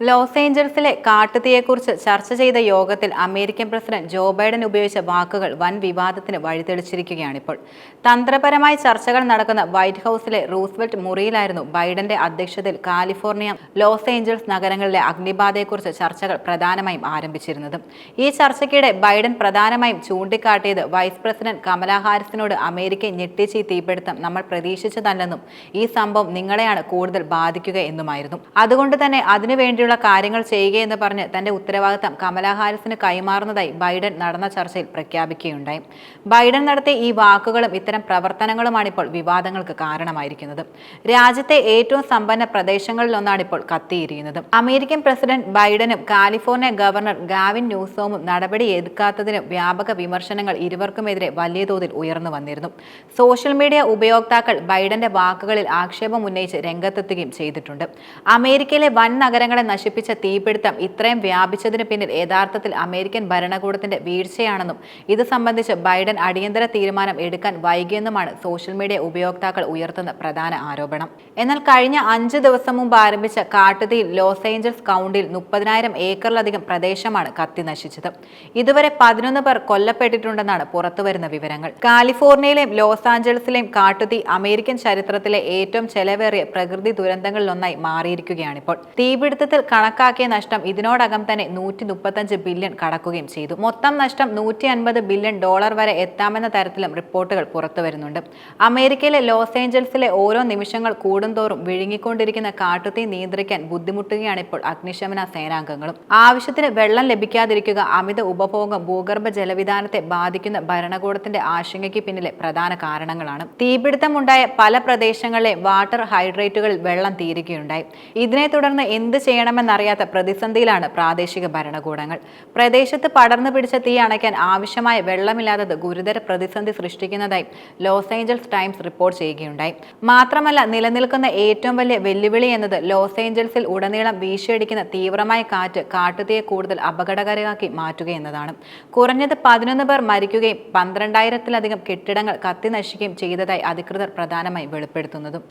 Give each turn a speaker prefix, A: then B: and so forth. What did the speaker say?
A: Loss ഏഞ്ചൽസിലെ കാട്ടുതീയെക്കുറിച്ച് ചർച്ച ചെയ്ത യോഗത്തിൽ അമേരിക്കൻ പ്രസിഡന്റ് ജോ ബൈഡൻ ഉപയോഗിച്ച വാക്കുകൾ വൻ വിവാദത്തിന് വഴിതെളിച്ചിരിക്കുകയാണിപ്പോൾ. തന്ത്രപരമായി ചർച്ചകൾ നടക്കുന്ന വൈറ്റ് ഹൌസിലെ റൂസ്വെൽറ്റ് മുറിയിലായിരുന്നു ബൈഡന്റെ അധ്യക്ഷതയിൽ കാലിഫോർണിയ ലോസ് ഏഞ്ചൽസ് നഗരങ്ങളിലെ അഗ്നിബാധയെക്കുറിച്ച് ചർച്ചകൾ പ്രധാനമായും ആരംഭിച്ചിരുന്നത്. ഈ ചർച്ചയ്ക്കിടെ ബൈഡൻ പ്രധാനമായും ചൂണ്ടിക്കാട്ടിയത് വൈസ് പ്രസിഡന്റ് കമലാ ഹാരിസിനോട് അമേരിക്കയെ ഞെട്ടിച്ച് ഈ തീപിടുത്തം നമ്മൾ പ്രതീക്ഷിച്ചതല്ലെന്നും ഈ സംഭവം നിങ്ങളെയാണ് കൂടുതൽ ബാധിക്കുക എന്നുമായിരുന്നു. അതുകൊണ്ട് തന്നെ അതിനുവേണ്ടിയുള്ള കാര്യങ്ങൾ ചെയ്യുകയെന്ന് പറഞ്ഞ് തന്റെ ഉത്തരവാദിത്തം കമലാ ഹാരിസിന് കൈമാറുന്നതായി ബൈഡൻ നടന്ന ചർച്ചയിൽ പ്രഖ്യാപിക്കുകയുണ്ടായി. ബൈഡൻ നടത്തിയ ഈ വാക്കുകളും ഇത്തരം പ്രവർത്തനങ്ങളുമാണ് ഇപ്പോൾ വിവാദങ്ങൾക്ക് കാരണമായിരിക്കുന്നത്. രാജ്യത്തെ ഏറ്റവും സമ്പന്ന പ്രദേശങ്ങളിലൊന്നാണ് ഇപ്പോൾ കത്തിയിരിക്കുന്നത്. അമേരിക്കൻ പ്രസിഡന്റ് ബൈഡനും കാലിഫോർണിയ ഗവർണർ ഗാവിൻ ന്യൂസോമും നടപടി എടുക്കാത്തതിന് വ്യാപക വിമർശനങ്ങൾ ഇരുവർക്കുമെതിരെ വലിയ തോതിൽ ഉയർന്നു വന്നിരുന്നു. സോഷ്യൽ മീഡിയ ഉപയോക്താക്കൾ ബൈഡന്റെ വാക്കുകളിൽ ആക്ഷേപം ഉന്നയിച്ച് രംഗത്തെത്തുകയും ചെയ്തിട്ടുണ്ട്. അമേരിക്കയിലെ വൻ നഗരങ്ങളെ നശിപ്പിച്ച തീപിടുത്തം ഇത്രയും വ്യാപിച്ചതിന് പിന്നിൽ യഥാർത്ഥത്തിൽ അമേരിക്കൻ ഭരണകൂടത്തിന്റെ വീഴ്ചയാണെന്നും ഇത് സംബന്ധിച്ച് ബൈഡൻ അടിയന്തര തീരുമാനം എടുക്കാൻ വൈകിയെന്നുമാണ് സോഷ്യൽ മീഡിയ ഉപയോക്താക്കൾ ഉയർത്തുന്ന പ്രധാന ആരോപണം. എന്നാൽ കഴിഞ്ഞ അഞ്ച് ദിവസം മുമ്പ് ആരംഭിച്ച കാട്ടുതീയിൽ ലോസ് ഏഞ്ചൽസ് കൗണ്ടിയിൽ മുപ്പതിനായിരം ഏക്കറിലധികം പ്രദേശമാണ് കത്തി നശിച്ചത്. ഇതുവരെ പതിനൊന്ന് പേർ കൊല്ലപ്പെട്ടിട്ടുണ്ടെന്നാണ് പുറത്തുവരുന്ന വിവരങ്ങൾ. കാലിഫോർണിയയിലെയും ലോസ് ആഞ്ചൽസിലെയും കാട്ടുതീ അമേരിക്കൻ ചരിത്രത്തിലെ ഏറ്റവും ചെലവേറിയ പ്രകൃതി ദുരന്തങ്ങളിലൊന്നായി മാറിയിരിക്കുകയാണിപ്പോൾ. തീപിടുത്തത്തിൽ കണക്കാക്കിയ നഷ്ടം ഇതിനോടകം തന്നെ നൂറ്റി മുപ്പത്തഞ്ച് ബില്യൺ കടക്കുകയും ചെയ്തു. മൊത്തം നഷ്ടം നൂറ്റി അൻപത് ബില്യൺ ഡോളർ വരെ എത്താമെന്ന തരത്തിലും റിപ്പോർട്ടുകൾ പുറത്തുവരുന്നുണ്ട് അമേരിക്കയിലെ ലോസ് ഏഞ്ചൽസിലെ ഓരോ നിമിഷങ്ങൾ കൂടുന്തോറും വിഴുങ്ങിക്കൊണ്ടിരിക്കുന്ന കാട്ടുതീ നിയന്ത്രിക്കാൻ ബുദ്ധിമുട്ടുകയാണ് ഇപ്പോൾ അഗ്നിശമന സേനാംഗങ്ങളും. ആവശ്യത്തിന് വെള്ളം ലഭിക്കാതിരിക്കുക അമിത ഉപഭോഗം ഭൂഗർഭ ജലവിധാനത്തെ ബാധിക്കുന്ന ഭരണകൂടത്തിന്റെ ആശങ്കയ്ക്ക് പിന്നിലെ പ്രധാന കാരണങ്ങളാണ്. തീപിടുത്തമുണ്ടായ പല പ്രദേശങ്ങളിലെ വാട്ടർ ഹൈഡ്രേറ്റുകളിൽ വെള്ളം തീരുകയുണ്ടായി. ഇതിനെ തുടർന്ന് എന്ത് ചെയ്യണമെന്നറിയാത്ത പ്രതിസന്ധിയിലാണ് പ്രാദേശിക ഭരണകൂടങ്ങൾ. പ്രദേശത്ത് പടർന്നു പിടിച്ച തീ അണയ്ക്കാൻ ആവശ്യമായ വെള്ളമില്ലാത്തത് ഗുരുതര പ്രതിസന്ധി സൃഷ്ടിക്കുന്നതായി ലോസ് ഏഞ്ചൽസ് ടൈംസ് റിപ്പോർട്ട് ചെയ്യുകയുണ്ടായി. മാത്രമല്ല നിലനിൽക്കുന്ന ഏറ്റവും വലിയ വെല്ലുവിളി എന്നത് ലോസ് ഏഞ്ചൽസിൽ ഉടനീളം വീശിയടിക്കുന്ന തീവ്രമായ കാറ്റ് കാട്ടുതീയെ കൂടുതൽ അപകടകരമാക്കി മാറ്റുക എന്നതാണ്. കുറഞ്ഞത് പതിനൊന്ന് പേർ മരിക്കുകയും പന്ത്രണ്ടായിരത്തിലധികം കെട്ടിടങ്ങൾ കത്തി നശിക്കുകയും ചെയ്തതായി അധികൃതർ പ്രധാനമായി വെളിപ്പെടുത്തുന്നതും.